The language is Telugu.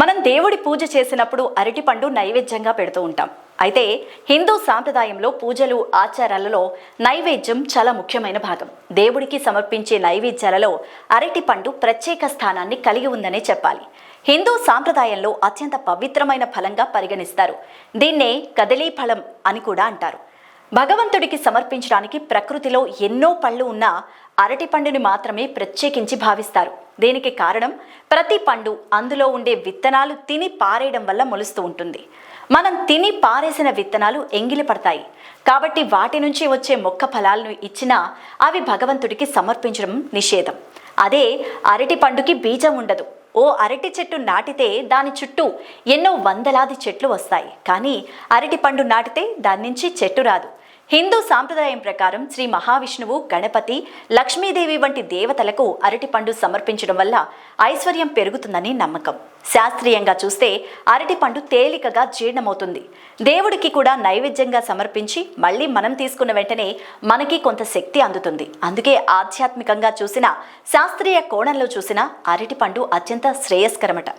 మనం దేవుడి పూజ చేసినప్పుడు అరటిపండు నైవేద్యంగా పెడుతూ ఉంటాం. అయితే హిందూ సాంప్రదాయంలో పూజలు ఆచారాలలో నైవేద్యం చాలా ముఖ్యమైన భాగం. దేవుడికి సమర్పించే నైవేద్యాలలో అరటిపండు ప్రత్యేక స్థానాన్ని కలిగి ఉందనే చెప్పాలి. హిందూ సాంప్రదాయంలో అత్యంత పవిత్రమైన ఫలంగా పరిగణిస్తారు. దీన్నే కదలీ ఫలం అని కూడా అంటారు. భగవంతుడికి సమర్పించడానికి ప్రకృతిలో ఎన్నో పళ్ళు ఉన్న అరటి పండుని మాత్రమే ప్రత్యేకించి భావిస్తారు. దీనికి కారణం? ప్రతి పండు అందులో ఉండే విత్తనాలు తిని పారేయడం వల్ల మొలుస్తూ ఉంటుంది. మనం తిని పారేసిన విత్తనాలు ఎంగిలి పడతాయి. కాబట్టి వాటి నుంచి వచ్చే మొక్క ఫలాలను ఇచ్చినా అవి భగవంతుడికి సమర్పించడం నిషేధం. అదే అరటి పండుకి బీజం ఉండదు. ఓ అరటి చెట్టు నాటితే దాని చుట్టూ ఎన్నో వందలాది చెట్లు వస్తాయి. కానీ అరటి పండు నాటితే దాని నుంచి చెట్టు రాదు. హిందూ సాంప్రదాయం ప్రకారం శ్రీ మహావిష్ణువు గణపతి లక్ష్మీదేవి వంటి దేవతలకు అరటిపండు సమర్పించడం వల్ల ఐశ్వర్యం పెరుగుతుందని నమ్మకం. శాస్త్రీయంగా చూస్తే అరటిపండు తేలికగా జీర్ణమవుతుంది. దేవుడికి కూడా నైవేద్యంగా సమర్పించి మళ్ళీ మనం తీసుకున్న వెంటనే మనకి కొంత శక్తి అందుతుంది. అందుకే ఆధ్యాత్మికంగా చూసిన శాస్త్రీయ కోణంలో చూసిన అరటిపండు అత్యంత శ్రేయస్కరమట.